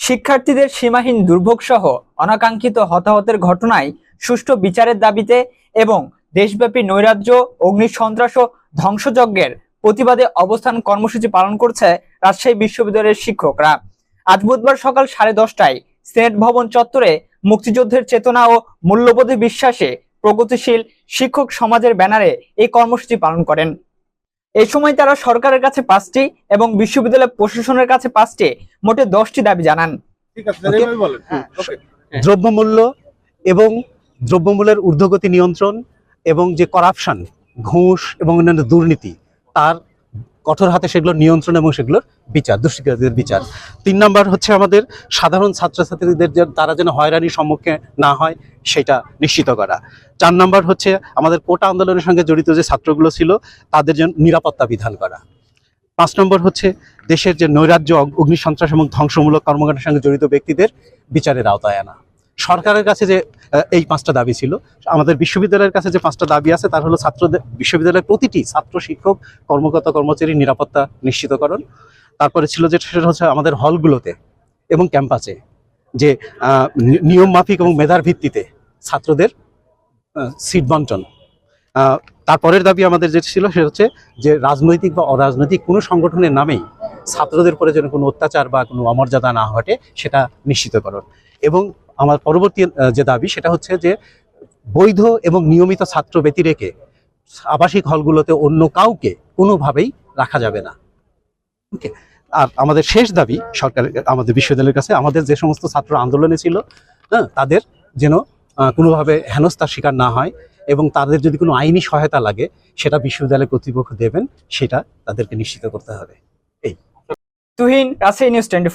শিক্ষার্থীদের সীমাহীন দুর্ভোগ সহ অনাকাঙ্ক্ষিত হতাহতের ঘটনায় সুষ্ঠু বিচারের দাবিতে এবং দেশব্যাপী নৈরাজ্য, অগ্নিসন্ত্রাস ও ধ্বংসযজ্ঞের প্রতিবাদে অবস্থান কর্মসূচি পালন করছে রাজশাহী বিশ্ববিদ্যালয়ের শিক্ষকরা। আজ বুধবার সকাল সাড়ে দশটায় সিনেট ভবন চত্বরে মুক্তিযুদ্ধের চেতনা ও মূল্যবোধে বিশ্বাসে প্রগতিশীল শিক্ষক সমাজের ব্যানারে এই কর্মসূচি পালন করেন। এই সময় তারা সরকারের কাছে পাঁচটি এবং বিশ্ববিদ্যালয় প্রশাসনের কাছে পাঁচটি মোটে দশটি দাবি জানান। হ্যাঁ, ওকে দ্রব্যমূল্য এবং দ্রব্যমূল্যের ঊর্ধ্বগতি নিয়ন্ত্রণ এবং যে করাপশন ঘুষ এবং অন্যান্য দুর্নীতি তার কঠোর হাতে সেগুলো নিয়ন্ত্রণ এবং সেগুলোর বিচার, দুষ্কৃতীদের বিচার। তিন নাম্বার হচ্ছে আমাদের সাধারণ ছাত্রছাত্রীদের তারা যেন হয়রানির সম্মুখীন না হয়, সেটা নিশ্চিত করা। চার নাম্বার হচ্ছে আমাদের কোটা আন্দোলনের সঙ্গে জড়িত যে ছাত্রগুলো ছিল, তাদের জন্য নিরাপত্তা বিধান করা। পাঁচ নম্বর হচ্ছে দেশের যে নৈরাজ্য, অগ- অগ্নিসন্ত্রাস এবং ধ্বংসমূলক কর্মকাণ্ডের সঙ্গে জড়িত ব্যক্তিদের বিচারের আওতায় আনা। সরকারের কাছে যে এই পাঁচটা দাবি ছিল, আমাদের বিশ্ববিদ্যালয়ের কাছে যে পাঁচটা দাবি আছে, তার হলো ছাত্রদের, বিশ্ববিদ্যালয়ের প্রতিটি ছাত্র শিক্ষক, কর্মকর্তা, কর্মচারী নিরাপত্তা নিশ্চিতকরণ। তারপরে ছিল যে, সেটা হচ্ছে আমাদের হলগুলোতে এবং ক্যাম্পাসে যে নিয়ম মাফিক এবং মেধার ভিত্তিতে ছাত্রদের সিট বন্টন। তারপরের দাবি আমাদের যেটা ছিল, সেটা হচ্ছে যে, রাজনৈতিক বা অরাজনৈতিক কোনো সংগঠনের নামেই ছাত্রদের উপরে যেন কোনো অত্যাচার বা কোনো অমর্যাদা না ঘটে, সেটা নিশ্চিতকরণ। এবং আমার পরবর্তী যে দাবি সেটা হচ্ছে যে বৈধ এবং নিয়মিত ছাত্র ব্যতি রেখে আবাসিক হলগুলোতে অন্য কাউকে কোনোভাবেই রাখা যাবে না। ওকে, আর আমাদের শেষ দাবি, সরকার, আমাদের বিশ্ববিদ্যালয়ের কাছে আমাদের যে সমস্ত ছাত্র আন্দোলনে ছিল হ্যাঁ তাদের যেন কোনোভাবে হেনস্থার শিকার না হয় এবং তাদের যদি কোনো আইনি সহায়তা লাগে, সেটা বিশ্ববিদ্যালয় কর্তৃপক্ষ দেবেন, সেটা তাদেরকে নিশ্চিত করতে হবে। এই। Tuhin, Rajshahi news twenty